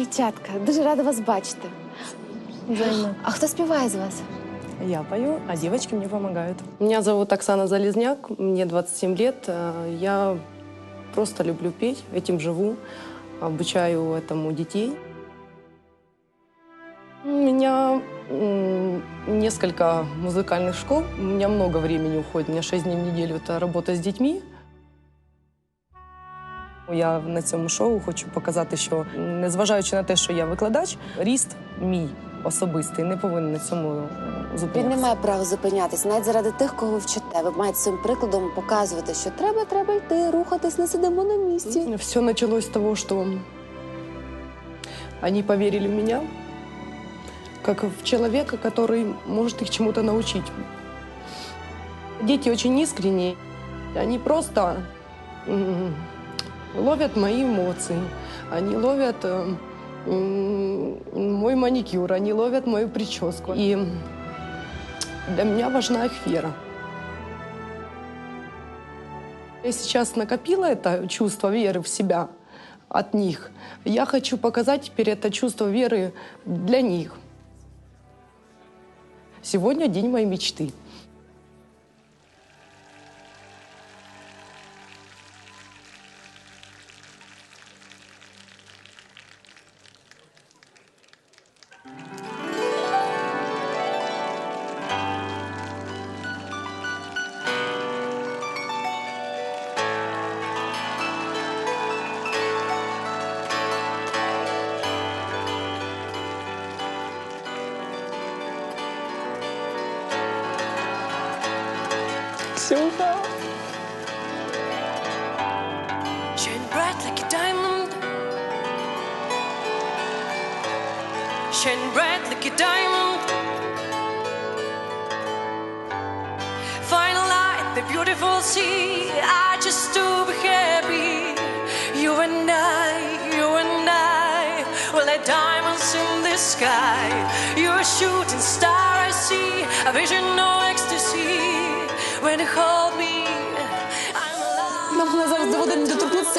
дівчатка. Дуже рада вас бачити. Взаимно. А хто співає з вас? Я пою, а девочки мне помогают. Меня зовут Оксана Залезняк, мне 27 лет. Э, Я просто люблю петь, этим живу, обучаю этому детей. У меня м, несколько музыкальных школ, у меня много времени уходит, у меня 6 дней в неделю это работа з дітьми. Я на цьому шоу хочу показати, що незважаючи на те, що я викладач, ріст мій особистий не повинен на цьому е, Він не має права зупинятись, навіть заради тих, кого ви вчите. Ви маєте своїм прикладом показувати, що треба, треба йти, рухатись, не сидимо на місці. Все началось с того, что они поверили в меня, как в человека, который может их чему-то научить. Дети очень искренние. Они просто ловят мои эмоции. Они ловят э, м, мой маникюр, они ловят мою прическу. И для меня важна их вера. Я сейчас накопила это чувство веры в себя от них. Я хочу показать теперь это чувство веры для них. Сегодня день моей мечты. Silver. Shine bright like a diamond. Shine bright like a diamond. Final light, the beautiful sea. I just to be happy. You and I, you and I. Well, like diamonds in the sky. You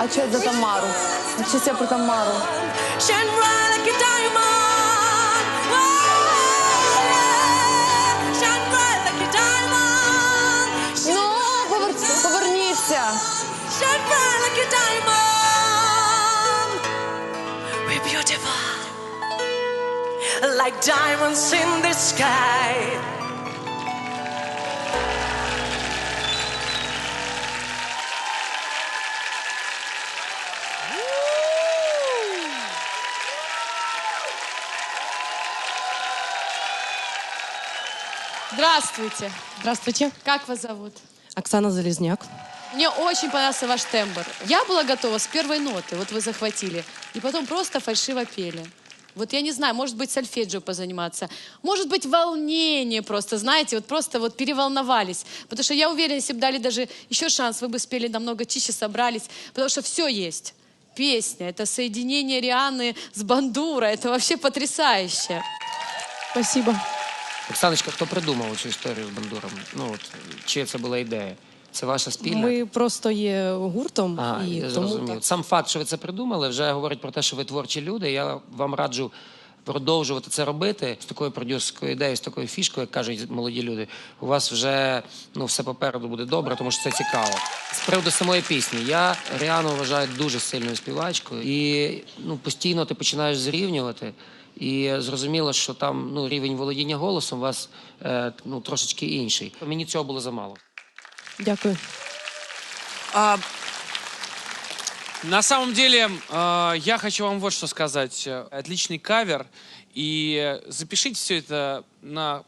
А що за Тамару? А що це про Тамару? Oh. Ну, повер- повернішся. Like a diamond. We're beautiful, like diamonds in the sky. Здравствуйте. Здравствуйте. Как вас зовут? Оксана Залезняк. Мне очень понравился ваш тембр. Я была готова с первой ноты, вот вы захватили, и потом просто фальшиво пели. Вот я не знаю, может быть, сольфеджио позаниматься, может быть, волнение просто, знаете, вот просто вот переволновались. Потому что я уверена, если бы дали даже еще шанс, вы бы спели намного чище, собрались, потому что все есть. Песня, это соединение Рианы с Бандура, это вообще потрясающе. Спасибо. Оксаночка, хто придумав цю історію з бандуром? Ну от чия це була ідея? Це ваша спільна? Ми просто є гуртом А, і я тому зрозумів. так. Сам факт, що ви це придумали, вже говорить про те, що ви творчі люди. Я вам раджу продовжувати це робити з такою продюсерською ідеєю, з такою фішкою, як кажуть молоді люди. У вас вже ну все попереду буде добре, тому що це цікаво. З приводу самої пісні, я Ріану вважаю дуже сильною співачкою, і ну постійно ти починаєш зрівнювати. І зрозуміло, що там ну рівень володіння голосом у вас е, ну трошечки інший. Мені цього було замало. Дякую. А, На самом деле, э, я хочу вам вот что сказать. Э, Отличный кавер. И запишите все это на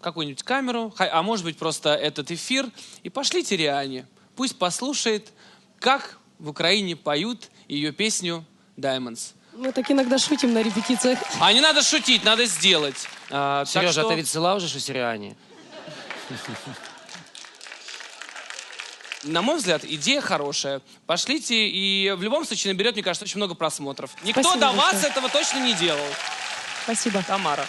какую-нибудь камеру, ха- а может быть просто этот эфир, и пошлите Риане. Пусть послушает, как в Украине поют ее песню «Diamonds». Мы так иногда шутим на репетициях. А не надо шутить, надо сделать. А, так Сережа, что- а ти відсилав вже щось Ріані? На мой взгляд, идея хорошая. Пошлите, и в любом случае наберет, мне кажется, очень много просмотров. Никто Спасибо до вас большое. этого точно не делал. Спасибо. Тамара.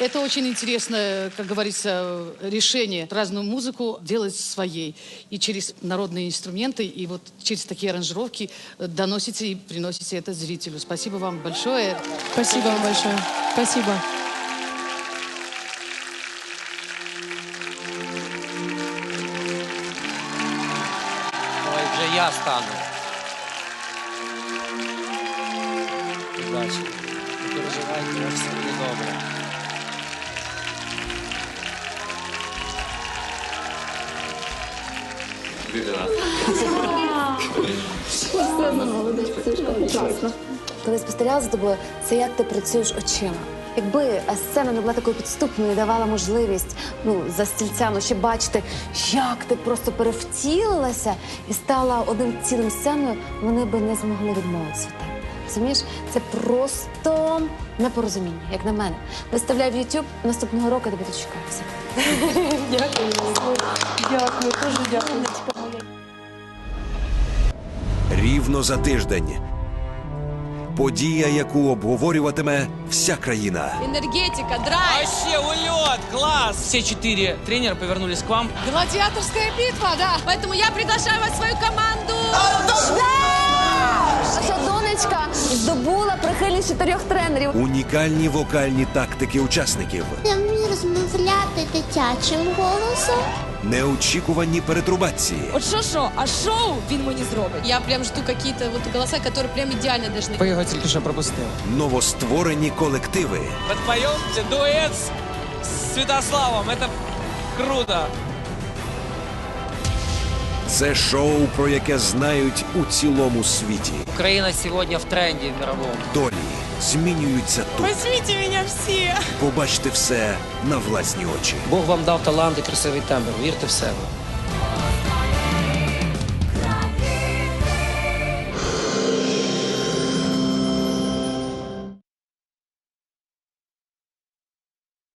Это очень интересное, как говорится, решение разную музыку делать своей. И через народные инструменты, и вот через такие аранжировки доносите и приносите это зрителю. Спасибо вам большое. Спасибо вам большое. Спасибо. Давай вже я стану. Удачі. Не переживайте, все буде добре. Коли спостерігала за тобою, це як ти працюєш очима. Якби сцена не була такою підступною і давала можливість ну, за стільцями ще бачити, як ти просто перевтілилася і стала одним цілим сценою, вони би не змогли відмовитися. Розумієш, це просто непорозуміння, як на мене. Виставляй в YouTube, наступного року тебе дочекаюся. Дякую. Дякую, дуже дякую Рівно за тиждень. Подія, яку обговорюватиме вся країна. Энергетика, драйв. Вообще улет, класс! Все четыре тренера повернулись к вам. Гладиаторская битва, да. Поэтому я приглашаю вас в свою команду. Наша донечка здобула прихильність чотирьох тренерів. Унікальні вокальні тактики учасників, Я вмію розмовляти дитячим голосом. неочікувані перетрубації, От що що, а шоу він мені зробить. Я прям жду какие-то вот голоса, которые прям идеально должны. Ви його тільки що пропустили. новостворені колективи, Подпоемте дуэт с Святославом. Это круто. це шоу, про яке знають у цілому світі. Україна сьогодні в тренді в мировому. Долі змінюються тут. Возьмите мене всі. Побачте все на власні очі. Бог вам дав талант і красивий тембр. Вірте в себе.